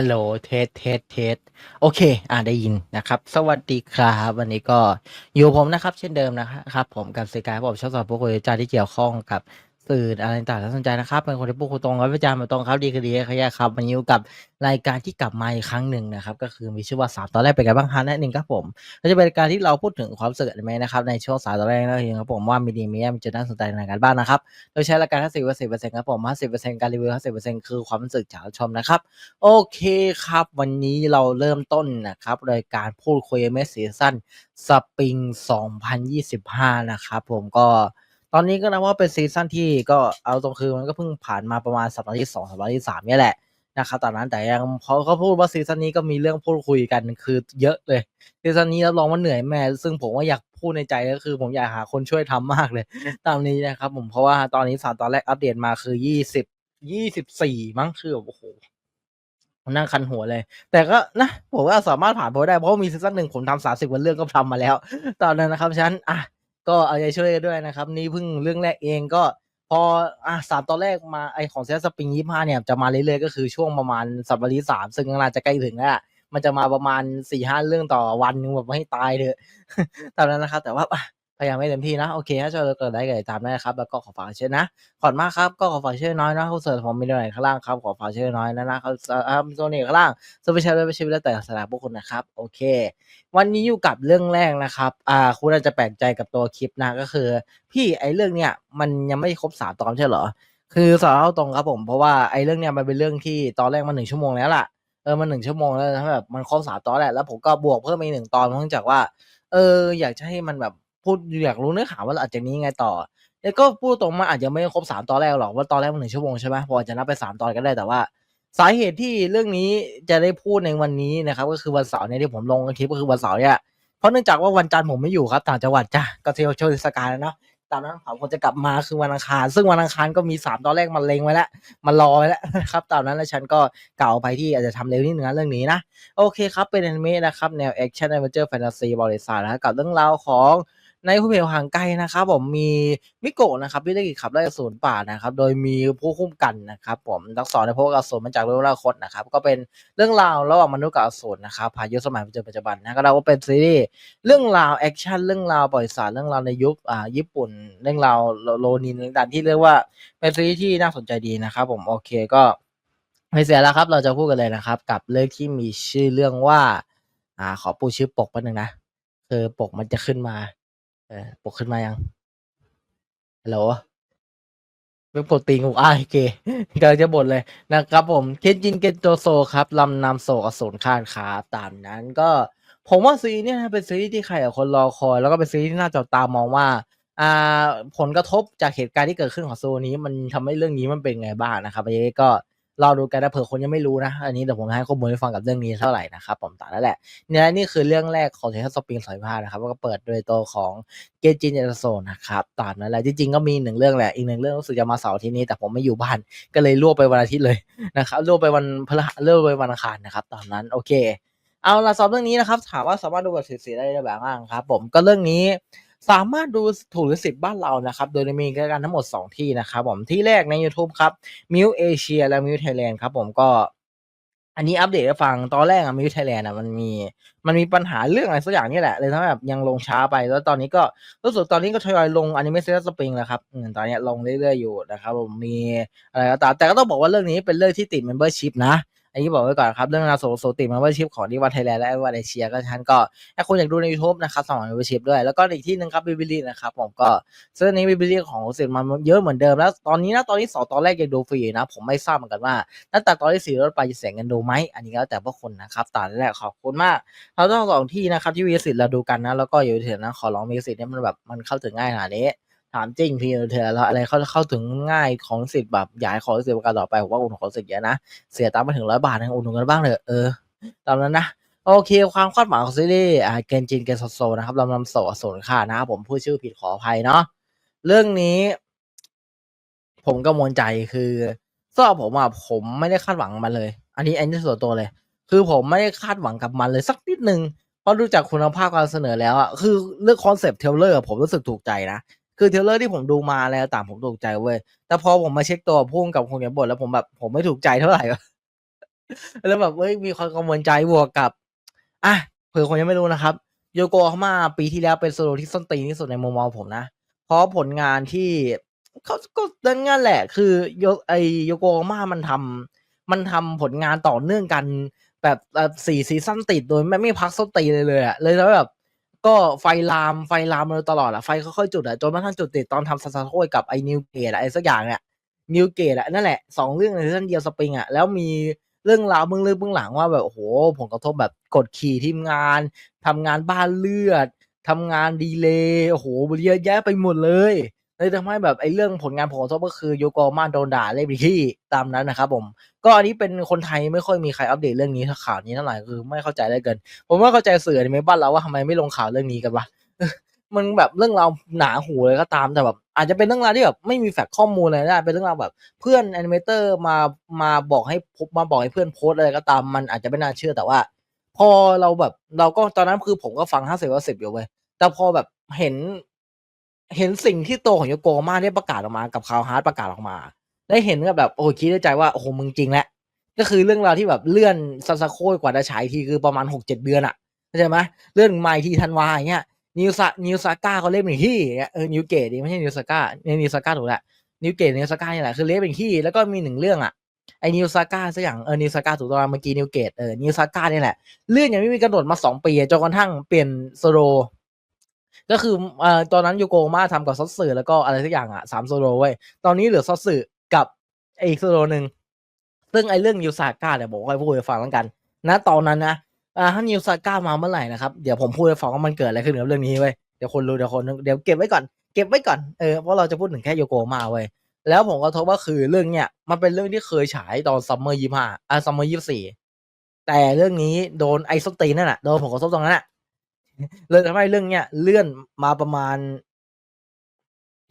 ฮัลโหลเทสเทสเทสโอเค อ่าได้ยินนะครับ สวัสดีครับ วันนี้ก็อยู่ผมนะครับ เช่นเดิมนะครับผมกับสกายผมชอบสอนพวกคุยจาที่เกี่ยวข้องกับ สื่ออะไรต่างๆที่สนใจนะครับ เป็นคนที่พูดคุยตรงร้อยประจานมาตรงครับดีคือดีขยะครับวันนี้อยู่กับรายการที่กลับมาอีกครั้งหนึ่งนะครับ ก็คือมีชื่อว่าสามตอนแรกเป็นไงบ้างฮะนั่นเองครับผมก็จะเป็นรายการที่เราพูดถึงความเสึกอนิเมนะครับในช่วงสามตอนแรกนั่นเองครับผมว่ามีดีมีแย่มีจุดน่าสนใจในการบ้างนะครับโดยใช้รายการห้าสิบเปอร์เซ็นต์เปอร์เซ็นต์ครับผมห้าสิบเปอร์เซ็นต์การรีวิวห้าสิบเปอร์เซ็นต์คือความรู้สึกจากผู้ชมนะครับโอเคครับ วันนี้เราเริ่มต้นนะครับรายการพูดคุยเมสซีซั่นสปริง2025 นะครับผมก็ ตอนนี้ก็นับว่าเป็นซีซั่นที่ก็เอาตรงคือมันก็เพิ่งผ่านมาประมาณสัปดาห์ที่2สัปดาห์ที่3เนี่ยแหละนะครับตอนนั้นแต่ยังพอเขาพูดว่าซีซั่นนี้ก็มีเรื่องพูดคุยกันคือเยอะเลยซีซั่นนี้รับรองว่าเหนื่อยแม่ซึ่งผมว่าอยากพูดในใจก็คือผมอยากหาคนช่วยทำมากเลย ตามนี้นะครับผมเพราะว่าตอนนี้สารตอนแรกอัปเดตมาคือ20 24มั้งคือแบบโอ้โหนั่งคันหัวเลย แต่ก็นะผมว่าสามารถผ่านไปได้เพราะว่ามีซีซั่นหนึ่งผมทำสามสิบวันเรื่องก็ทำมาแล้ว ตอนนั้นนะครับฉะนั้นอะ ก็เอาใจช่วยกันด้วยนะครับ นี่เพิ่งเรื่องแรกเองก็พออะสามตอนแรกมาไอของเซสปริงยี่ห้าเนี่ยจะมาเรื่อยๆก็คือช่วงประมาณสัปดาห์ที่สามซึ่งน่าจะใกล้ถึงแล้วมันจะมาประมาณสี่ห้าเรื่องต่อวันนึงแบบให้ตายเถอะตามนั้นนะครับ แต่ว่า พยายามให้เต็มที่นะ โอเคถ้าชอบเราเกิดได้ก็ติดตามได้นะครับ แล้วก็ขอฝากเช่วยนะ ขอบมากครับ ก็ขอฝากเชื่อน้อยนะคุณเสิร์ชผมมีด้วยข้างล่างครับ ขอฝากเชื่อน้อยนะนะครับอ่าโซนี่ข้างล่างสเปเชียลด้วยชีวิตแล้วแต่สถานพวกคุณนะครับ โอเค วันนี้อยู่กับเรื่องแรกนะครับ อ่า คุณอาจจะแปลกใจกับตัวคลิปนะ ก็คือ พี่ไอ้เรื่องเนี้ยมันยังไม่ครบสามตอนใช่เหรอ คือสารเล่าตรงครับผม เพราะว่าไอ้เรื่องเนี้ยมันเป็นเรื่องที่ตอนแรกมันหนึ่งชั่วโมงแล้วล่ะ เออ มันหนึ่งชั่วโมงแล้วแบบมันครบสามตอนแหละ แล้วผมก็บวกเพิ่มอีกหนึ่งตอนเนื่องจากว่า เออ อยากจะให้มันแบบ พูดอยากรู้เนื้อหาว่าหลังจากนี้ยังไงต่อ แล้วก็พูดตรงมันอาจจะไม่ครบสามตอนแรกหรอกว่าตอนแรกมันหนึ่งชั่วโมงใช่ไหมพออาจจะนับไปสามตอนก็ได้แต่ว่า สาเหตุที่เรื่องนี้จะได้พูดในวันนี้นะครับ ก็คือวันเสาร์เนี่ยที่ผมลงคลิปก็คือวันเสาร์เนี่ยเพราะเนื่องจากว่าวันจันทร์ผมไม่อยู่ครับต่างจังหวัดจ้ะก็เที่ยวช่วงเทศกาลนะเนาะตามนั้นผมจะกลับมาคือวันอังคาร ซึ่งวันอังคารก็มีสามตอนแรกมันเลงไว้แล้วมันรอไว้แล้วครับตามนั้นแล้วฉันก็กล่าวไปที่อาจจะทำเร็วนิดนึงนะเรื่องนี้นะ โอเคครับ เป็นอนิเมะนะครับ แนวแอคชั่นแอดเวนเจอร์แฟนตาซีบริษัทนะครับกับเรื่องราวของ ในผู้เพียงห่างไกลนะครับผมมีมิโกะนะครับที่ได้ขับไล่อสูรป่านะครับโดยมีผู้คุ้มกันนะครับผมทั้งสองในพวกอสูรมาจากโลกราคตนะครับก็เป็นเรื่องราวระหว่างมนุษย์กับอสูรนะครับผ่านยุคสมัยปัจจุบันนะก็เราก็เป็นซีรีส์เรื่องราวแอคชั่นเรื่องราวบริษัทเรื่องราวในยุคอ่าญี่ปุ่น เรื่องราวโลนินต่างๆที่เรียกว่าเป็นซีรีส์ที่น่าสนใจดีนะครับผมโอเคก็ไม่เสียแล้วครับ เราจะพูดกันเลยนะครับ กับเรื่องที่มีชื่อเรื่องว่า อ่า ขอปูชื่อปกแป๊บนึงนะคือปกมันจะขึ้นมา เออปกขึ้นมายังฮัลโหลเรื่องปกติงูอ้ายโอเคกำลังจะบ่นเลยนะครับผมเคนจินเกนโตโซครับลำนำโซอสูรข้านครับตามนั้นก็ผมว่าซีรีส์เนี่ยเป็นซีรีส์ที่ใครหลายคนรอคอย แล้วก็เป็นซีรีส์ที่น่าจับตามองว่าอ่าผลกระทบจากเหตุการณ์ที่เกิดขึ้นของโซนี้ มันทำให้เรื่องนี้มันเป็นไงบ้างนะครับอันนี้ก็ รอดูกันนะเผื่อคนยังไม่รู้นะ อันนี้เดี๋ยวผมให้ข้อมูลให้ฟังกับเรื่องนี้เท่าไหร่นะครับผมตามนั้นแหละเนี่ยนี่คือเรื่องแรกของเทสสปริงสอยผ้านะครับก็เปิดโดยตัวของเกจินเอโซนะครับตามนั้นแหละจริงๆก็มีหนึ่งเรื่องแหละอีกหนึ่งเรื่องรู้สึกจะมาเสาร์ที่นี้แต่ผมไม่อยู่บ้านก็เลยรวบไปวันอาทิตย์เลยนะครับรวบไปวันพฤหัสรวบไปวันอังคารนะครับตามนั้นโอเค เอาละสำหรับเรื่องนี้นะครับถามว่าสามารถดูบบสีๆได้แบบบ้างครับ ผมก็เรื่องนี้ สามารถดูถูกหรือสิบบ้านเรานะครับ โดยมีกันทั้งหมด 2 ที่นะครับผมที่แรกใน YouTube ครับมิวเอเชียและมิวไทยแลนด์ครับผมก็อันนี้อัปเดตให้ฟังตอนแรกอะมิวไทยแลนด์อะมันมีมันมีปัญหาเรื่องอะไรสักอย่างนี่แหละเลยทำให้แบบยังลงช้าไปแล้วตอนนี้ก็รู้สึกตอนนี้ก็ทยอยลงอนิเมะเซสปริงแล้วครับตอนนี้ลงเรื่อยๆอยู่นะครับผมมีอะไรก็ตามแต่ก็ต้องบอกว่าเรื่องนี้เป็นเรื่องที่ติด membership นะ อันนี้บอกไว้ก่อนครับเรื่องราวโสโสติมันว่าชิปของดีวันไทยแลนด์และวันเอเชียก็ฉันก็ถ้าคุณอยากดูใน YouTube นะครับสมัคร membership ด้วย แล้วก็อีกที่หนึ่งครับบิบิลีนะครับผมก็ซึ่งอันนี้บิบิลีของสิทธิ์มันเยอะเหมือนเดิมแล้วตอนนี้นะตอนนี้สองตอนแรกยังดูฟรีนะ ผมไม่ทราบเหมือนกันว่าตั้งแต่ตอนที่สี่ลดไปจะเสียเงินดูไหมอันนี้ก็แล้วแต่พวกคุณนะครับตอนแรกขอบคุณมากเราต้องสองที่นะครับที่มีสิทธิ์เราดูกันนะแล้วก็อยู่เถอะนะขอร้องมีสิทธิ์เนี่ยมันแบบมันเข้าถึงง่ายขนาดนี้ ถามจริงพี่เธอแล้วอะไรเข้าเข้าถึงง่ายของสิทธิ์แบบอยากให้ของสิทธิ์ประกันต่อไปผมว่าอุ่นของสิทธิ์เยอะนะ เสียตังค์ไปถึงร้อยบาทนะอุ่นกันบ้างเถอะเออตามนั้นนะโอเค ความคาดหมายของซีรีส์อ่าเกนจินเกนโซโซนะครับลำนำโสอสูรค่านะครับผมพูดชื่อผิดขออภัยเนาะเรื่องนี้ ผมกังวลใจคือสำหรับผมอะผมไม่ได้คาดหวังมันเลย อันนี้อันนี้ส่วนตัวเลย คือผมไม่ได้คาดหวังกับมันเลยสักนิดนึงเพราะดูจากคุณภาพการเสนอแล้วอะคือเรื่องคอนเซปต์เทลเลอร์ผมรู้สึกถูกใจนะ คือเทเลอร์ที่ผมดูมาแล้วต่างผมถูกใจเว้ย แต่พอผมมาเช็คตัวพุ่งกับคนเขียนบทแล้วผมแบบผมไม่ถูกใจเท่าไหร่ แล้วแบบเฮ้ยมีความกังวลใจบวกกับอะเผื่อคนยังไม่รู้นะครับ โยโกฮามาปีที่แล้วเป็นโซโลที่ส้นตีนที่สุดในมุมมองผมนะ เพราะผลงานที่เขาก็นั่นแหละ คือโยไอโยโกฮามามันทำมันทำผลงานต่อเนื่องกันแบบแบบสี่ซีซั่นติดโดยไม่ไม่พักส้นตีเลยเลยอะเลยแล้วแบบ ก็ไฟลามไฟลามมาตลอดอะไฟค่อยๆจุดอะจนกระทั่งจุดติดตอนทำซาซาโคกับไอ้นิวเกตอะไรสักอย่างเนี่ยนิวเกตอะนั่นแหละสองเรื่องในซีซั่นเดียวสปริงอะแล้วมีเรื่องราวเบื้องลึกเบื้องหลังว่าแบบโอ้โหผลกระทบแบบกดขี่ทีมงานทำงานบ้านเลือดทำงานดีเลย์โอ้โหเยอะแยะไปหมดเลย เลยทำให้แบบไอ้เรื่องผลงานผลกระทบก็คือโยโกมาโดนด่าเล่ไปที่ตามนั้นนะครับผมก็อันนี้เป็นคนไทยไม่ค่อยมีใครอัปเดตเรื่องนี้ถ้าข่าวนี้เท่าไหร่คือไม่เข้าใจได้เกิน ผมว่าเข้าใจสื่อในบ้านเราว่าทำไมไม่ลงข่าวเรื่องนี้กันวะมันแบบเรื่องราวหนาหูเลยก็ตามแต่แบบ อาจจะเป็นเรื่องราวที่แบบไม่มีแฟกต์ข้อมูลอะไรได้เป็นเรื่องราวแบบ เพื่อนแอนิเมเตอร์มามาบอกให้พบมาบอกให้เพื่อนโพสอะไรก็ตามมันอาจจะไม่น่าเชื่อแต่ว่า พอเราแบบเราก็ตอนนั้นคือผมก็ฟังห้าสิบว่าสิบอยู่เว้ยแต่พอแบบเห็น เห็นสิ่งที่โตวของโยโกมาได้ประกาศออกมา กับคาวฮาร์ดประกาศออกมา ได้เห็นก็แบบโอ้คิดในใจว่าโอ้โหมึงจริงแหล้วก็คือเรื่องราวที่แบบเลื่อนซาซาโคกว่าจะฉายทีคือประมาณหกเจ็ดเดือนอะเข้าใจไหมเลื่อนมาทีธันวาอย่างเงี้ยนิวซานิวซาก้าเขาเล่นเป็นที่งทีเออนิวเกตดิไม่ใช่นิวซาก้าเนี่ยนิวซาก้าถูกแหละนิวเกตนิวซาก้านี่แหละคือเล่นเป็นที่แล้วก็มีหนึ่งเรื่องอะไอ้นิวซาก้าสักอย่างเออนิวซาก้าถูกต้องเมื่อกี้นิวเกตเออนิวซาก้านี่แหละเลื่อนยังไม่มีกำหนดมาสองปีจนกระทั่งเปลี่ยนโซโล ก็คือเอ่อตอนนั้นโยโกมาทำกับซอสสื่อแล้วก็อะไรสักอย่างอะสามโซโลเว้ยตอนนี้เหลือซอสสื่อกับอีกโซโลหนึ่งซึ่งไอ้เรื่องยูซาก้าเนี่ยบอกให้พูดให้ฟังแล้วกัน นะตอนนั้นนะอ่าถ้ายูซาก้ามาเมื่อไหร่นะครับเดี๋ยวผมพูดให้ฟังว่ามันเกิดอะไรขึ้นกับเรื่องนี้เว้ยเดี๋ยวคนรู้เดี๋ยวคนเดี๋ยวเก็บไว้ก่อนเก็บไว้ก่อนเออเพราะเราจะพูดถึงแค่โยโกมาเว้ยแล้วผมก็ทบว่าคือเรื่องเนี้ยมันเป็นเรื่องที่เคยฉายตอนซัมเมอร์ยี่ห้าอ่าซัมเมอร์ยี่สี่แต่เรื่องนี้โดนไอ้ส้นตีนนั่นแหะโดนผมกระทบตรงนั้นแหละ เลยทำให้เรื่องเนี้ยเลื่อนมาประมาณ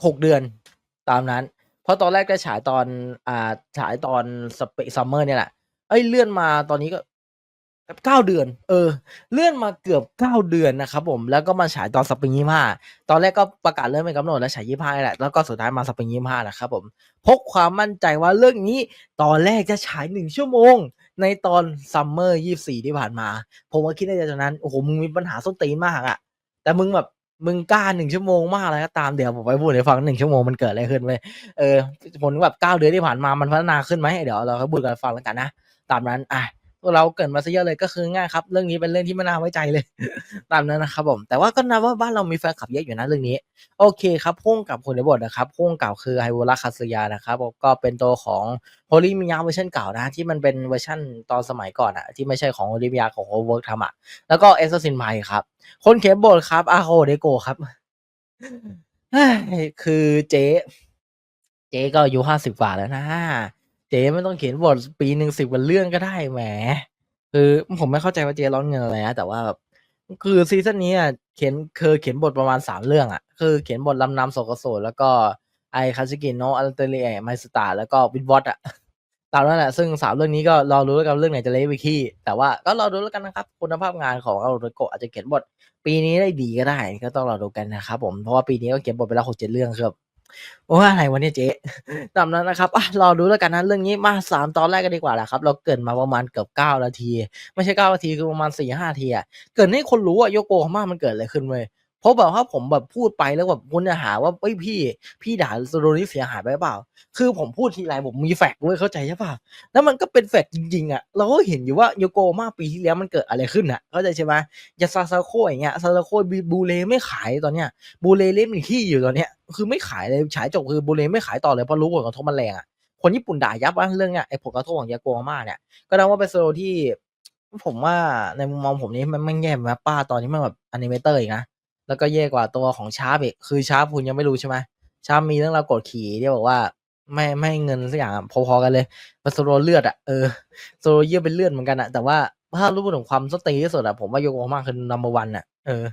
หกเดือนตามนั้น เพราะตอนแรกจะฉายตอน อ่าฉายตอนสเปซัมเมอร์เนี่ยแหละเอ้ยเลื่อนมาตอนนี้ก็เก้าเดือน เออ เลื่อนมาเกือบเก้าเดือนนะครับผมแล้วก็มาฉายตอนสปริงยี่ห้าตอนแรกก็ประกาศเลื่อนเป็นกำหนดแล้วฉายยี่ห้าแหละแล้วก็สุดท้ายมาสปริงยี่ห้านะครับผมพกความมั่นใจว่าเรื่องนี้ตอนแรกจะฉายหนึ่งชั่วโมง ในตอนซัมเมอร์ยี่สี่ที่ผ่านมา ผมก็คิดในใจตอนนั้น โอ้โห มึงมีปัญหาส้นตีนมากอะแต่มึงแบบมึงกล้าหนึ่งชั่วโมงมากอะไรก็ตามเดี๋ยวผมไปพูดให้ฟังหนึ่งชั่วโมงมันเกิดอะไรขึ้นเลยเออผลแบบเก้าเดือนที่ผ่านมามันพัฒนาขึ้นไหมเดี๋ยวเราก็พูดกันฟังแล้วกันนะ ตามนั้นอะ พวเราเกินมาซะเยอะเลยก็คือง่ายครับ เรื่องนี้เป็นเรื่องที่ไม่น่าไว้ใจเลย ตามนั้นนะครับผมแต่ว่าก็นับว่าบ้านเรามีแฟนคลับเยอะอยู่นะเรื่องนี้ โอเคครับพุ่งกับคนในบทนะครับพุ่งเก่าคือไฮโวราคาซึยานะครับก็เป็นตัวของโฮลิมิยะเวอร์ชันเก่านะที่มันเป็นเวอร์ชันตอนสมัยก่อนอะที่ไม่ใช่ของโฮลิมิยะของโอเวิร์กทำอะแล้วก็เอสซินไมครับคนเขียนบทครับอาโคเดโกครับคือเจ๊ เจ๊ก็อายุห้าสิบกว่าแล้วนะ เจ๊ไม่ต้องเขียนบทปีหนึ่งสิบวันเรื่องก็ได้แหม คือผมไม่เข้าใจว่าเจ๊ร้อนเงินอะไรนะแต่ว่าแบบคือซีซั่นนี้อะเขียนเคยเขียนบทประมาณสามเรื่องอะ คือเขียนบทลำนำโสกโสแล้วก็ไอคาซิกิโนอัลเตเรียไมสตาแล้วก็วิดวอตอะตามนั้นแหละซึ่งสามเรื่องนี้ก็รอรู้แล้วกันเรื่องไหนจะเละไปขี้แต่ว่าก็รอดูแล้วกันนะครับ คุณภาพงานของอาโรโกะอาจจะเขียนบท ปีนี้ได้ดีก็ได้ก็ต้องรอดูกันนะครับผมเพราะว่าปีนี้ก็เขียนบทไปแล้วหกเจ็ดเรื่องครับ โอ้อะไรวะเนี่ยเจ๊ตามนั้นนะครับอะรอดูแล้วกันนะเรื่องนี้มาสามตอนแรกกันดีกว่าแหละครับ เราเกินมาประมาณเกือบเก้านาที ไม่ใช่เก้านาทีคือประมาณสี่ห้านาทีอะเกรินให้คนรู้ว่าโยโกฮาม่ามันเกิดอะไรขึ้นเว้ยเพราะแบบว่าผมแบบพูดไปแล้วแบบคุณจะหาว่าเอ้ยพี่ พี่ด่าโซโลนี้เสียหายไปเปล่า คือผมพูดทีไรผมมีแฟกต์เว้ยเข้าใจใช่ป่ะแล้วมันก็เป็นแฟกต์จริงๆอะเราก็เห็นอยู่ว่าโยโกฮาม่าปีที่แล้วมันเกิดอะไรขึ้นอะเข้าใจใช่ไหมยาซาซาโคอย่างเงี้ยซาซาโคบูเลไม่ขายตอนเนี้ยบูเลเล่นที่อยู่ตอนเนี้ย คือไม่ขายเลยฉายจบคือบูเลไม่ขายต่อเลยเพราะรู้ผลกระทบมันแรงอะคนญี่ปุ่นด่ายับว่าเรื่องเนี้ยไอ้ผลกระทบของยาโกฮาม่าเนี่ยก็นับว่าเป็นโซโลที่ ผมว่าในมุมมองผมนี้มันไม่แย่แบบป้าตอนนี้มันแบบอนิเมเตอร์อีกนะแล้วก็แย่กว่าตัวของชาร์ปอีกคือชาร์ปคุณยังไม่รู้ใช่ไหมชาร์ปมีเรื่องราวกดขี่ที่บอกว่าไม่ไม่เงินสักอย่างพอๆกันเลยมันโซโลเลือดอะเออโซโลเยื่อเป็นเลือดเหมือนกันอะแต่ว่าถ้ารู้ถึงความสตีที่สุดอะผมว่าโยโกฮาม่าคือ number one อะเออ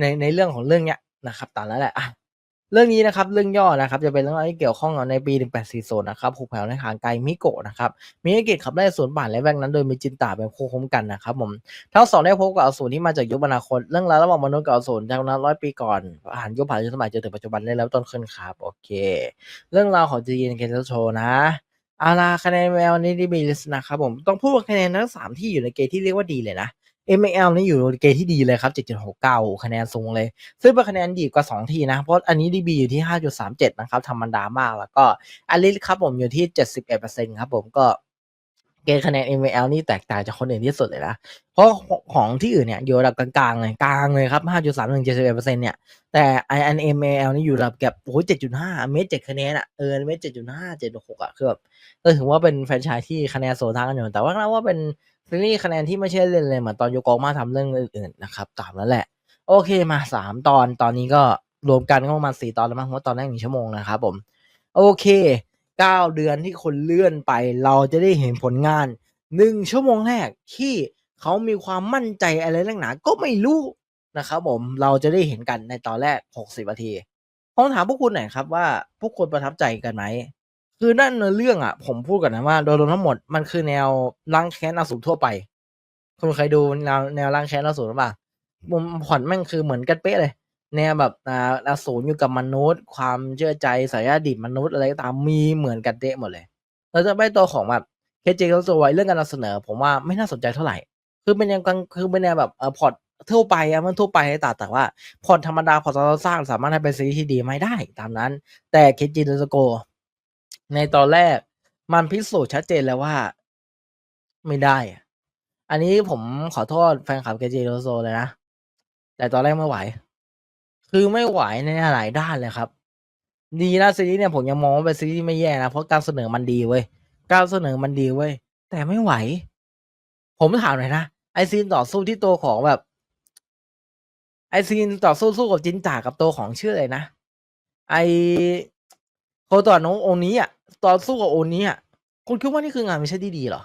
ในในเรื่องของเรื่องเนี้ยนะครับตามนั้นแหละอะ เรื่องนี้นะครับเรื่องย่อนะครับจะเป็นเรื่องราวที่เกี่ยวข้องกับในปี 1840 นะครับผูกแผ่วในทางไกลมิโกะนะครับมีอากิขับไล่สวนป่านและแวกนั้นโดยมีจินตาเป็นคู่คุ้มกันนะครับผมทั้งสองได้พบกับอสูรที่มาจากยุคอนาคตเรื่องราวระหว่างมนุษย์กับอสูรจากนั้นร้อยปีก่อนผ่านยุคผ่านยุคสมัยจนถึงปัจจุบันได้แล้วต้นขึ้นครับโอเค เรื่องราวของจีนเคนโชนะเอาล่ะคะแนน ML นี้ดีบีลิสนะครับผมต้องพูดว่าคะแนนทั้งสามที่อยู่ในเกณฑ์ที่เรียกว่าดีเลยนะ ML นี่อยู่เกณฑ์ที่ดีเลยครับ 7.69 คะแนนสูงเลย ซึ่งเป็นคะแนนดีกว่า 2 ทีนะ เพราะอันนี้ DB อยู่ที่ 5.37 นะครับธรรมดามาก แล้วก็อลิสครับผมอยู่ที่ 71%ครับผมก็เกณฑ์คะแนน ML นี่แตกต่างจากคนอื่นที่สุดเลยนะ เพราะของที่อื่นเนี่ยอยู่ระดับกลางๆเลยกลางเลยครับ 5.31 71%เนี่ย แต่ INML นี่อยู่ระดับแบบโอ้โห7.5 เมตร7คะแนนอะเออเมตร7.5 7.6อะคือแบบเออถือว่าเป็นแฟรนไชส์ที่คะแนนโซนทางกันอยู่ แต่ว่าเราว่าเป็น ซีรีส์คะแนนที่ไม่ใช่เล่นเลยเหมือนตอนโยโกมาทำเรื่องอื่นๆนะครับตามนั้นแหละ โอเคมาสามตอนตอนนี้ก็รวมกันก็ประมาณสี่ตอนแล้วมั้งเพราะตอนแรกหนึ่งชั่วโมงนะครับผม โอเคเก้าเดือนที่คนเลื่อนไป เราจะได้เห็นผลงานหนึ่งชั่วโมงแรกที่เขามีความมั่นใจอะไรเรื่องหนาก็ไม่รู้นะครับผมเราจะได้เห็นกันในตอนแรกหกสิบนาทีผมถามพวกคุณหน่อยครับว่าพวกคุณประทับใจกันไหม คือนั่นเนื้อเรื่องอะ ผมพูดก่อนนะว่าโดยรวมทั้งหมดมันคือแนวล้างแค้นอสูรทั่วไปคุณเคยดูแนวแนวล้างแค้นอสูรหรือเปล่ามุมผ่อนแม่งคือเหมือนกันเป๊ะเลย แนวแบบอ่าอสูรอยู่กับมนุษย์ ความเชื่อใจสายดิบมนุษย์อะไรก็ตามมีเหมือนกันเป๊ะหมดเลยแล้วจะไม่ตัวของแบบเคเจเขาสวยเรื่องการนำเสนอ ผมว่าไม่น่าสนใจเท่าไหร่ คือเป็นแนวกลางคือเป็นแนวแบบเออพอร์ตทั่วไปอะมันทั่วไปแต่แต่ว่าพอร์ตธรรมดาพอร์ตเราสร้างสามารถให้เป็นซีรีส์ที่ดีไม่ได้ตามนั้น แต่เคจิโดสโก ในตอนแรกมันพิสูจน์ชัดเจนแล้วว่า ไม่ได้ อันนี้ผมขอโทษแฟนคลับเกจิโดโซเลยนะ แต่ตอนแรกไม่ไหว คือไม่ไหวในหลายด้านเลยครับ ดีนะซีรีส์เนี่ยผมยังมองว่าเป็นซีรีส์ที่ไม่แย่นะ เพราะการเสนอมันดีเว้ย การเสนอมันดีเว้ย แต่ไม่ไหว ผมถามหน่อยนะ ไอซีนต่อสู้ที่ตัวของแบบ ไอซีนต่อสู้สู้กับจินจ่ากับตัวของชื่ออะไรนะ ไอโคตัวน้องนี้อะ ตอนสู้กับโอนี้อะคุณคิดว่านี่คืองานไม่ใช่ที่ดีเหรอ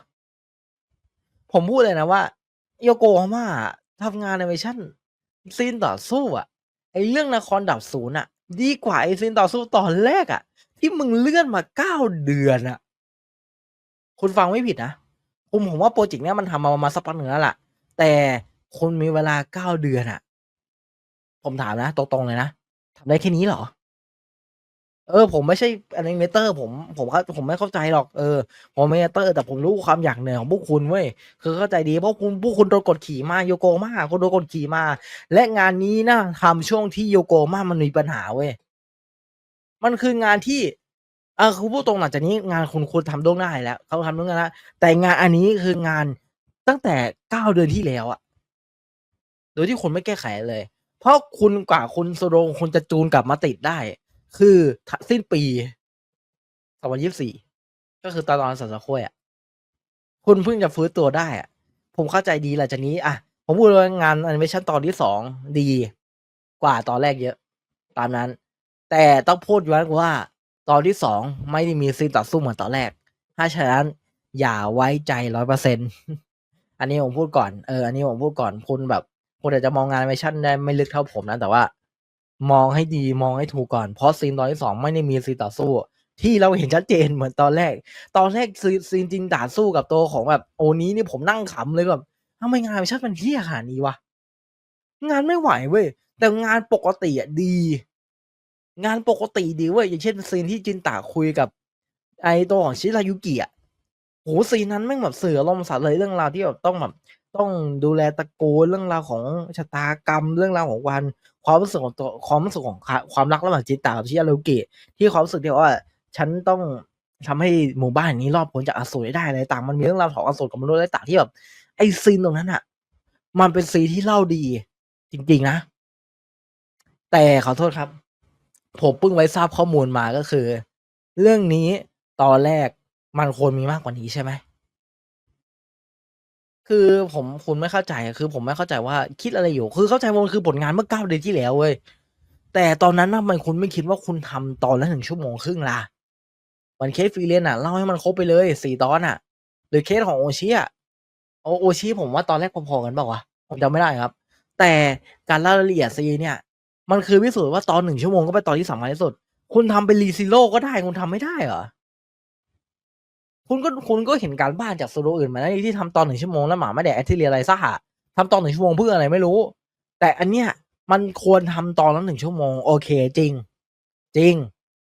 ผมพูดเลยนะว่าโยโกฮาม่าทำงานในเวชั่นซีนต่อสู้อะไอเรื่องนครดับศูนย์อะ ดีกว่าไอซีนต่อสู้ตอนแรกอะ ที่มึงเลื่อนมาเก้าเดือนอะ คุณฟังไม่ผิดนะผมผมว่าโปรเจกต์เนี้ยมันทำมาประมาณสักพักหนึ่งแล้วล่ะ แต่คุณมีเวลาเก้าเดือนอะ ผมถามนะตรงๆเลยนะทำได้แค่นี้เหรอ เออผมไม่ใช่แอนิเมเตอร์ผมผมเขาผมไม่เข้าใจหรอกเออผมแอนิเมเตอร์แต่ผมรู้ความอยากเหนื่อยของพวกคุณเว้ยคือเข้าใจดีเพราะคุณพวกคุณโดนกดขี่มาโยโกมาคุณโดนกดขี่มา และงานนี้นะทำช่วงที่โยโกมามันมีปัญหาเว้ยมันคืองานที่เออคือพูดตรงหลังจากนี้งานคุณคุณทำล่วงหน้ายแล้วเขาทำล่วงหน้าแล้วแต่งานอันนี้คืองานตั้งแต่เก้าเดือนที่แล้วอะโดยที่คุณไม่แก้ไขเลย เพราะคุณกว่าคุณโซโดงคุณจะจูนกลับมาติดได้ คือสิ้นปี2024ก็คือตอนตอนสันสะโคยอะ คุณเพิ่งจะฟื้นตัวได้อะ ผมเข้าใจดีหลังจากนี้ อะ ผมพูดว่างานแอนิเมชันตอนที่สองดีกว่าตอนแรกเยอะ ตามนั้น แต่ต้องพูดย้อนว่า ตอนที่สองไม่ได้มีซีนต่อสู้เหมือนตอนแรก ถ้าฉะนั้นอย่าไว้ใจร้อยเปอร์เซ็นอันนี้ผมพูดก่อน เออ อันนี้ผมพูดก่อน คุณแบบคุณอาจจะมองงานแอนิเมชันได้ไม่ลึกเท่าผมนะ แต่ว่า มองให้ดีมองให้ถูกก่อน เพราะซีนตอนที่สองไม่ได้มีซีนต่อสู้ ที่เราเห็นชัดเจนเหมือนตอนแรก ตอนแรกซีซีนจริงด่าสู้กับตัวของแบบโอนี้นี่ผมนั่งขำเลยแบบทำไมงานแอนิเมชันมันเที่ยขนาดนี้วะงานไม่ไหวเว้ยแต่งานปกติอะดี งานปกติดีเว้ยอย่างเช่นซีนที่จินตาคุยกับ ไอตัวของชิรายุกิอะโหซีนนั้นแม่งแบบเสืออารมสัตว์เลยเรื่องราวที่แบบต้องแบบ ต้องดูแลตระกูลเรื่องราวของชะตากรรมเรื่องราวของวัน ความรู้สึกของตัวความรู้สึกของความรักระหว่างจินตากับชิรายุกิที่ความรู้สึกที่ว่าฉันต้องทำให้หมู่บ้านนี้รอดพ้นจากอสูรได้อะไรต่างมันมีเรื่องราวของอสูรกับมนุษย์อะไรต่างที่แบบไอซีนตรงนั้นอะมันเป็นซีนที่เล่าดี จริง ๆ นะ แต่ขอโทษครับ ผมเพิ่งไว้ทราบข้อมูลมาก็คือ เรื่องนี้ตอนแรกมันควรมีมากกว่านี้ใช่ไหม คือผมคุณไม่เข้าใจคือผมไม่เข้าใจว่าคิดอะไรอยู่ คือเข้าใจว่ามันคือผลงานเมื่อเก้าเดือนที่แล้วเว้ยแต่ตอนนั้นน่ะมันคุณไม่คิดว่าคุณทำตอนละหนึ่งชั่วโมงครึ่งล่ะมันเคสฟรีเลนอะเล่าให้มันครบไปเลยสี่ตอนอะ หรือเคสของโอชิอะโอโอชิผมว่าตอนแรกพอๆกันเปล่าวะผมจำไม่ได้ครับ แต่การเล่ารายละเอียดซีเนี่ย มันคือพิสูจน์ว่าตอนหนึ่งชั่วโมงก็เป็นตอนที่สำคัญที่สุด คุณทำเป็นรีซิโร่ก็ได้คุณทำไม่ได้เหรอ คุณก็คุณก็เห็นการบ้านจากสตูดิโออื่นมาแล้วที่ทำตอนหนึ่งชั่วโมงแล้วหมาไม่แดกแอทเทเรียอะไรซะหะทำตอนหนึ่งชั่วโมงเพื่ออะไรไม่รู้ แต่อันเนี้ยมันควรทำตอนละหนึ่งชั่วโมงโอเคจริง จริง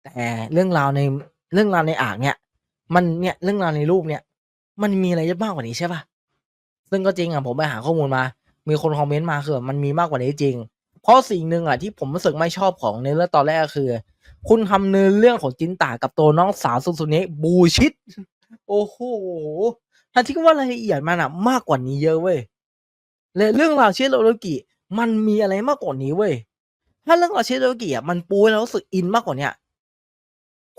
แต่เรื่องราวในเรื่องราวในอ่างเนี่ย มันเนี่ยเรื่องราวในรูปเนี่ย มันมีอะไรมากกว่านี้ใช่ปะซึ่งก็จริงอะผมไปหาข้อมูลมา มีคนคอมเมนต์มาคือมันมีมากกว่านี้จริง เพราะสิ่งหนึ่งอะที่ผมรู้สึกไม่ชอบของในเรื่องตอนแรกคือ คุณทำเนื้อเรื่องของจินตากับตัวน้องสาวสุดๆนี้บูชิด โอ้โหทั้งที่ว่ารายละเอียดมันอะมากกว่านี้เยอะเว้ยและเรื่องราวเชโรโรกิมันมีอะไรมากกว่านี้เว้ยถ้าเรื่องราวเชโรโรกิอะมันปูให้เรารู้สึกอินมากกว่าเนี้ย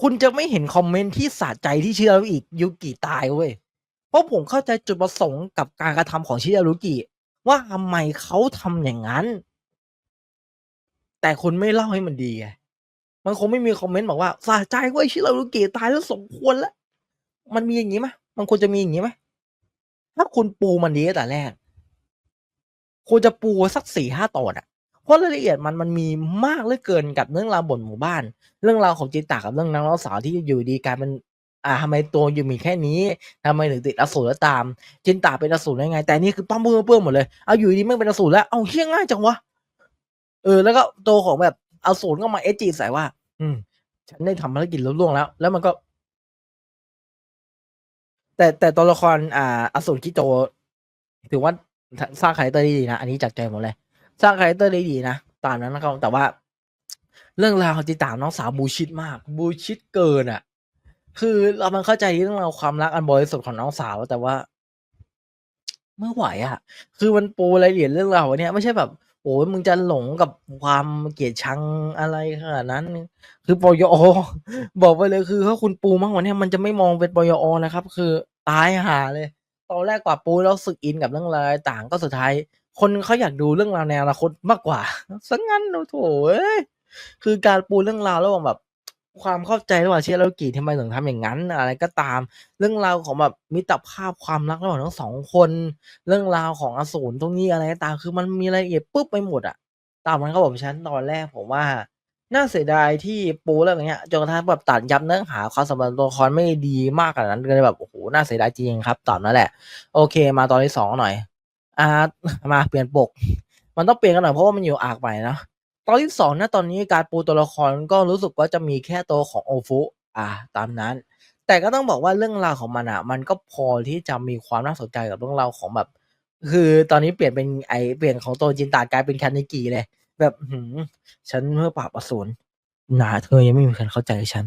คุณจะไม่เห็นคอมเมนต์ที่สะใจที่เชิรารุกิยุกิตายเว้ย เพราะผมเข้าใจจุดประสงค์กับการกระทำของชิรารุกิ ว่าทำไมเขาทำอย่างนั้น แต่คุณไม่เล่าให้มันดีไง มันคงไม่มีคอมเมนต์บอกว่าสะใจเว้ยชิรารุกิตายแล้วสมควรแล้ว มันมีอย่างนี้ไหมมันควรจะมีอย่างนี้ไหมถ้าคุณปูมันดีตั้งแต่แรกควรจะปูสักสี่ห้าตอนอะเพราะรายละเอียดมันมันมีมากเหลือเกินกับเรื่องราวบนหมู่บ้าน เรื่องราวของจินตากับเรื่องนางเล่าสาวที่อยู่ดีกลายเป็นอ่าทำไมตัวอยู่มีแค่นี้ทำไมถึงติดอสูรแล้วตาม จินตาเป็นอสูรได้ไง แต่นี่คือปั้มเปื้อนเปื้อนหมดเลยเอาอยู่ดีไม่เป็นอสูรแล้วเอาเฮี้ยง่ายจังวะเออแล้วก็ตัวของแบบอสูรก็มาเอจีใส่ว่า อืม ฉันได้ทำภารกิจลุล่วงแล้ว แล้วมันก็ แต่แต่ตัวละครอ่าอสูรคิโตถือว่าสร้างคาแรคเตอร์ได้ดีนะ อันนี้จากใจผมเลย สร้างคาแรคเตอร์ได้ดีนะ ตามนั้นนะครับ แต่ว่า เรื่องราวจิตาน้องสาวบูชิดมาก บูชิดเกินอะ คือเรามันเข้าใจเรื่องราวความรักอันบริสุทธิ์ของน้องสาวแต่ว่าไม่ไหวอะ คือมันปูรายละเอียดเรื่องราวเนี้ยไม่ใช่แบบ โอ้ยมึงจะหลงกับความเกลียดชังอะไรขนาดนั้น คือปยอบอกไปเลยคือถ้าคุณปูมากกว่านี้มันจะไม่มองเป็นปยอนะครับ คือตายห่าเลย ตอนแรกกว่าปูแล้วสึกอินกับเรื่องราวต่างก็สุดท้าย คนเขาอยากดูเรื่องราวในอนาคตมากกว่าสังั้นโอ้โถเอ้ยคือการปูเรื่องราวระหว่างแบบ ความเข้าใจระหว่างเชียร์แล้วกีทำไมถึงทำอย่างนั้น อะไรก็ตาม เรื่องราวของแบบมิตรภาพความรักระหว่างทั้งสองคน เรื่องราวของอสูรตรงนี้อะไรก็ตามคือมันมีรายละเอียดปุ๊บไปหมดอะตามนั้นครับผมฉันตอนแรกผมว่าน่าเสียดายที่ปูเรื่องเนี้ยจนกระทั่งแบบตัดยับเนื้อหาความสัมพันธ์ตัวละครไม่ดีมากขนาดนั้นเลยแบบโอ้โหน่าเสียดายจริงครับตามนั้นแหละ โอเค มาตอนที่สองหน่อยอ่ามาเปลี่ยนปก มันต้องเปลี่ยนกันหน่อยเพราะว่ามันอยู่อาร์คใหม่เนาะ ตอนที่สองนะตอนนี้การปูตัวละครก็รู้สึกว่าจะมีแค่ตัวของโอฟุอ่าตามนั้น แต่ก็ต้องบอกว่าเรื่องราวของมันอะมันก็พอที่จะมีความน่าสนใจกับเรื่องราวของแบบ คือตอนนี้เปลี่ยนเป็นไอเปลี่ยนของตัวจินตากลายเป็นแคนนิกีเลย แบบหืมฉันเมื่อปราบอสูรหนาเธอยังไม่มีใครเข้าใจฉัน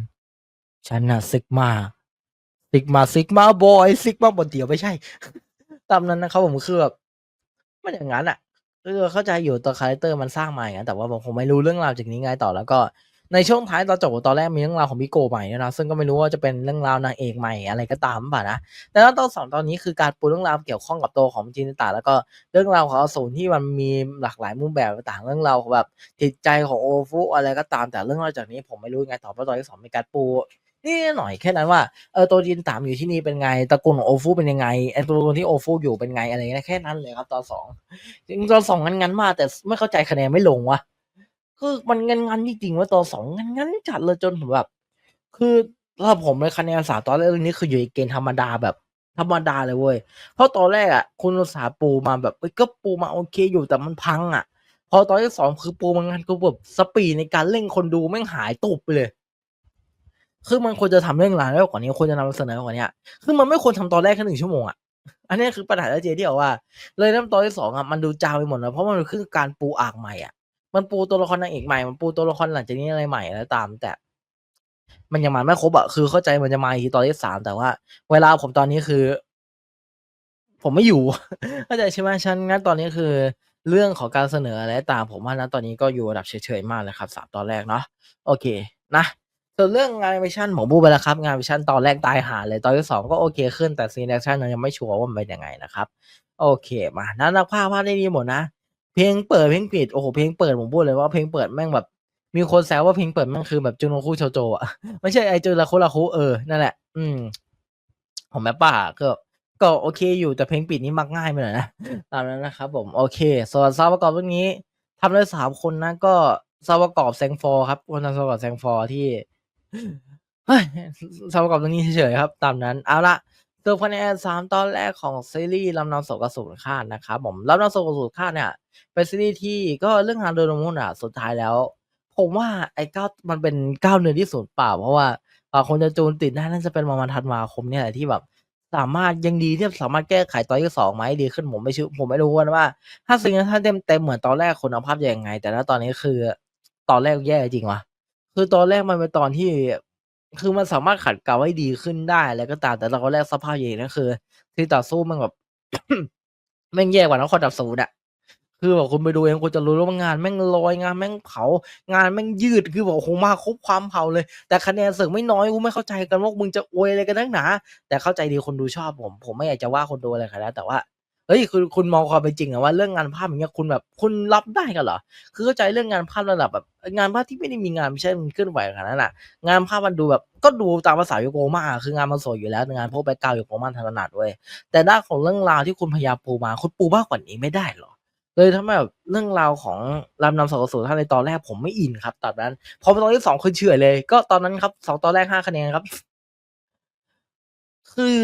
ฉันน่ะซิกมาซิกมาซิกมาบอยซิกมาบนเดียวไม่ใช่ ตามนั้นนะครับผมคือแบบมันอย่างนั้นอะ เออเข้าใจอยู่ตัวคาแรคเตอร์มันสร้างมาอย่างนั้นแต่ว่าผมคงไม่รู้เรื่องราวจากนี้ไงต่อแล้วก็ในช่วงท้ายตอนจบตอนแรกมีเรื่องราวของมิโกใหม่นะซึ่งก็ไม่รู้ว่าจะเป็นเรื่องราวนางเอกใหม่อะไรก็ตามหรือเปล่านะแต่แล้วตอนสองตอนนี้คือการปูเรื่องราวเกี่ยวข้องกับตัวของจินตาแล้วก็เรื่องราวของอสูรที่มันมีหลากหลายมุมแบบต่างเรื่องราวแบบจิตใจของโอฟุอะไรก็ตามแต่เรื่องราวจากนี้ผมไม่รู้ไงต่อเพราะตอนที่สองมีการปู นี่หน่อยแค่นั้นว่าเออตัวจินตามอยู่ที่นี่เป็นไงตระกูลของโอฟุเป็นยังไงไอตระกูลที่โอฟุอยู่เป็นไงอะไรเงี้ยแค่นั้นเลยครับตอนสองจริงตอนสองงั้นมากแต่ไม่เข้าใจคะแนนไม่ลงวะคือมันงันๆจริงๆว่าตอนสองงันๆจัดเลยจนผมแบบ คือสำหรับผมเลยคะแนนสามตอนแรกเรื่องนี้คืออยู่ในเกณฑ์ธรรมดาแบบ ธรรมดาเลยเว้ยเพราะตอนแรกอะ คุณสาปูมาแบบก็ปูมาโอเคอยู่แต่มันพังอะ พอตอนที่สองคือปูมันงานก็แบบสปีดในการเล่นคนดูแม่งหายตุบไปเลย คือมันควรจะทำเรื่องราวแล้วกว่านี้ควรจะนำเสนอกว่านี้คือมันไม่ควรทำตอนแรกแค่หนึ่งชั่วโมงอะอันนี้คือปัญหาเจที่บอกว่า เลยน้ำตอนที่สองอะมันดูจางไปหมดแล้วเพราะมันคือการปูอากใหม่อะมันปูตัวละครนางเอกใหม่ มันปูตัวละครหลังจากนี้อะไรใหม่แล้วตาม แต่ มันยังมาไม่ครบอะคือเข้าใจมันจะมาอีกทีตอนที่สามแต่ว่า เวลาผมตอนนี้คือ ผมไม่อยู่เข้าใจใช่ไหมฉันงั้นตอนนี้คือ เรื่องของการเสนออะไรตามผมว่านะตอนนี้ก็อยู่ระดับเฉยๆมากเลยครับสามตอนแรกเนาะโอเค นะ ส่วนเรื่องงานแอนิเมชันผมพูดไปแล้วครับ งานแอนิเมชันตอนแรกตายหาเลย ตอนที่สองก็โอเคขึ้นแต่ซีนแอคชั่นยังไม่ชัวร์ว่ามันเป็นยังไงนะครับ โอเคมานักภาพภาพได้ดีหมดนะ เพลงเปิดเพลงปิดโอ้โหเพลงเปิดผมพูดเลยว่าเพลงเปิดแม่งแบบ มีคนแซวว่าเพลงเปิดแม่งคือแบบจูโนคุโชโจอะไม่ใช่ไอจูราคุราคุเออนั่นแหละ อืมผมแม่ป่าก็ก็โอเคอยู่แต่เพลงปิดนี้มักง่ายไปหน่อยนะตามนั้นนะครับผมโอเคส่วนซาวประกอบเรื่องนี้ทำได้สามคนนะก็ซาวประกอบแซงฟอร์ครับคนทำซาวประกอบแซงฟอร์ที่ เฮ้ยซาวประกอบเรื่องนี้เฉยๆครับ ตามนั้น เอาละส่วนคะแนนสามตอนแรกของซีรีส์ลำนำศกระสุนคาดนะครับผมลำนำศกระสุนคาดเนี่ย เป็นซีรีส์ที่ก็เรื่องงานโดยรวมๆอะสุดท้ายแล้ว ผมว่าไอ้ก้าวมันเป็นก้าวเนื้อที่ศูนเปล่า เพราะว่าอ่าคนจะจูนติดได้น่าจะเป็นประมาณธันวาคมเนี่ยแหละที่แบบสามารถยังดีที่สามารถแก้ไขตอนที่2มาให้ดีขึ้นผมไม่ชื่อผมไม่รู้นะว่า ถ้าซีซั่นเต็มๆเหมือนตอนแรกคุณภาพจะยังไง แต่ณตอนนี้คือตอนแรกแย่จริงวะ คือตอนแรกมันเป็นตอนที่ คือมันสามารถขัดเกลาให้ดีขึ้นได้อะไรก็ตามแต่ตอนแรกสภาพอย่างนั้นคือ ที่ต่อสู้มันแบบแม่งแย่กว่านครดับศูนอะคือแบบคุณไปดูเองคุณจะรู้ว่างานแม่งลอยงานแม่งเผา งานแม่งยืดคือบอ้โหมาครบความเผาเลย แต่คะแนนเสือกไม่น้อยกูไม่เข้าใจกันว่ามึงจะอวยอะไรกันนักหนา แต่เข้าใจดีคนดูชอบผม ผมไม่อยากจะว่าคนดูอะไรขนาดแต่ว่า เฮ้ยคือคุณมองความเป็นจริงอะว่าเรื่องงานภาพอย่างเงี้ยคุณแบบคุณรับได้กันเหรอคือเข้าใจเรื่องงานภาพระดับแบบงานภาพที่ไม่ได้มีงานไม่ใช่มันเคลื่อนไหวขนาดนั้นน่ะงานภาพมันดูแบบก็ดูตามภาษาโยโกมาคืองานมันสวยอยู่แล้วงานพวกแบ็กกราวด์โยโกมาถนัดเว้ยแต่ด้านของเรื่องราวที่คุณพยายามปูมาคุณปูมากกว่านี้ไม่ได้เหรอเลยทำให้แบบเรื่องราวของรามนำสองสู่ท่านในตอนแรกผมไม่อินครับตอนนั้นพอไปตอนที่สองคือเฉื่อยเลย ก็ตอนนั้นครับสองตอนแรกห้าคะแนนครับ คือ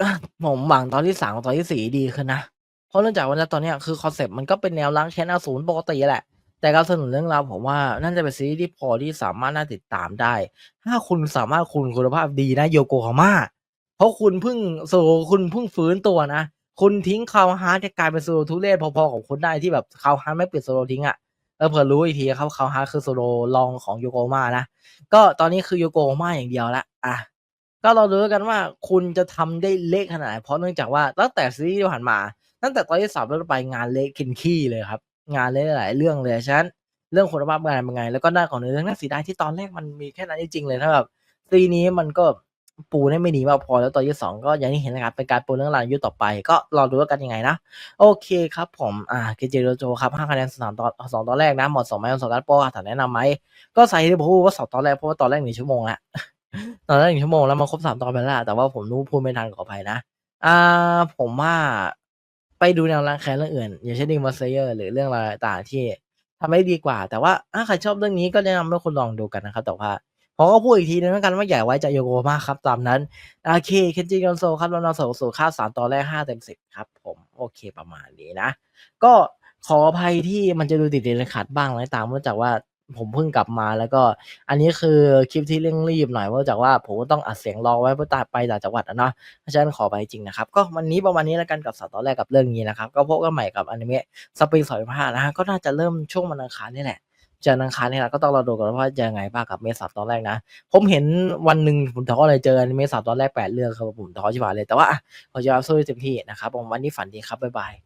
อะผมหวังตอนที่สามกับตอนที่สี่ดีขึ้นนะ เพราะเนื่องจากว่าณตอนเนี้ย คือคอนเซปต์มันก็เป็นแนวล้างแค้นอสูรปกติแหละ แต่การสนับสนุนเรื่องราวผมว่าน่าจะเป็นซีรีส์ที่พอที่สามารถน่าติดตามได้ ถ้าคุณสามารถคุมคุณภาพดีนะโยโกฮาม่า เพราะคุณเพิ่งโซโลคุณเพิ่งฟื้นตัวนะ คุณทิ้งคาวฮาร์ดจะกลายเป็นโซโลทุเรศพอๆของคุณได้ที่แบบคาวฮาร์ดไม่เปลี่ยนโซโลทิ้งอะเออเผื่อรู้อีกทีครับคาวฮาร์ดคือโซโลรองของโยโกฮาม่านะ ก็ตอนนี้คือโยโกฮาม่าอย่างเดียวละอะ ก็เราดูแล้วกันว่าคุณจะทำได้เละขนาดไหนเพราะเนื่องจากว่าตั้งแต่ซีรีส์ที่ผ่านมา ตั้งแต่ตอนที่สามเป็นต้นไปงานเละกินขี้เลยครับ งานเละหลายเรื่องเลยฉะนั้นเรื่องคุณภาพงานเป็นไง แล้วก็ด้าของเนื้อเรื่องน่าเสียดายที่ตอนแรกมันมีแค่นั้นจริงๆเลยถ้าแบบซีนี้มันก็ปูได้ไม่ดีมากพอแล้วตอนที่สองก็อย่างที่เห็นนะครับเป็นการปูเรื่องราวยุต่อไป ก็รอดูแล้วกันยังไงนะ โอเคครับผมอ่าเกจิโรโจครับ5คะแนนสามตอนสองตอนแรกนะเหมาะสมไหมสองการโปรถามแนะนำไหมก็ใส่ที่ผมพูดว่าสองตอนแรกเพราะว่าตอนแรกหนึ่งชั่วโมงแล้ว ตอนแรกหนึ่งชั่วโมงแล้วมันครบสามตอนไปแล้วแต่ว่าผมรู้พูดไม่ทันขออภัยนะอ่าผมว่าไปดูแนวล้างแค้นเรื่องอื่น อย่างเช่น Demon Slayer หรือเรื่องราวต่างที่ทำได้ดีกว่า แต่ว่าถ้าใครชอบเรื่องนี้ก็แนะนำให้คุณลองดูกันนะครับ แต่ว่าผมก็พูดอีกทีนึงแล้วกันว่าอย่ไว้ใจโยโกมากครับตามนั้นโอเคเคนจิยอนโซครับแล้วนำสู่สู่ค่าสามตอนแรกห้าเต็มสิบครับ ผมโอเคประมาณนี้นะ ก็ขออภัยที่มันจะดูติดๆขัดบ้างนะไรตามเนื่องจากว่า ผมเพิ่งกลับมาแล้วก็ อันนี้คือคลิปที่เร่งรีบหน่อยเพราะจากว่าผมก็ต้องอัดเสียงรอไว้เพื่อตาไปต่างจังหวัดอะเนาะเพราะฉะนั้นขอไปจริงนะครับ ก็วันนี้ประมาณนี้แล้วกันกับสาวตอนแรกกับเรื่องนี้นะครับ ก็พบกันใหม่กับอนิเมะสปริงสอยผ้านะฮะก็น่าจะเริ่มช่วงวันอังคารนี่แหละจอวันอังคารนี่แหละก็ต้องรอดูกันว่าจะยังไงบ้างกับเมษาตอนแรกนะ ผมเห็นวันหนึ่งผมท้อเลยเจออนิเมะสาตอนแรกแปดเรื่องครับผมท้อชิบหายเลยแต่ว่าขอจะเอาสู้เต็มที่นะครับผมวันนี้ฝันดีครับบ๊ายบาย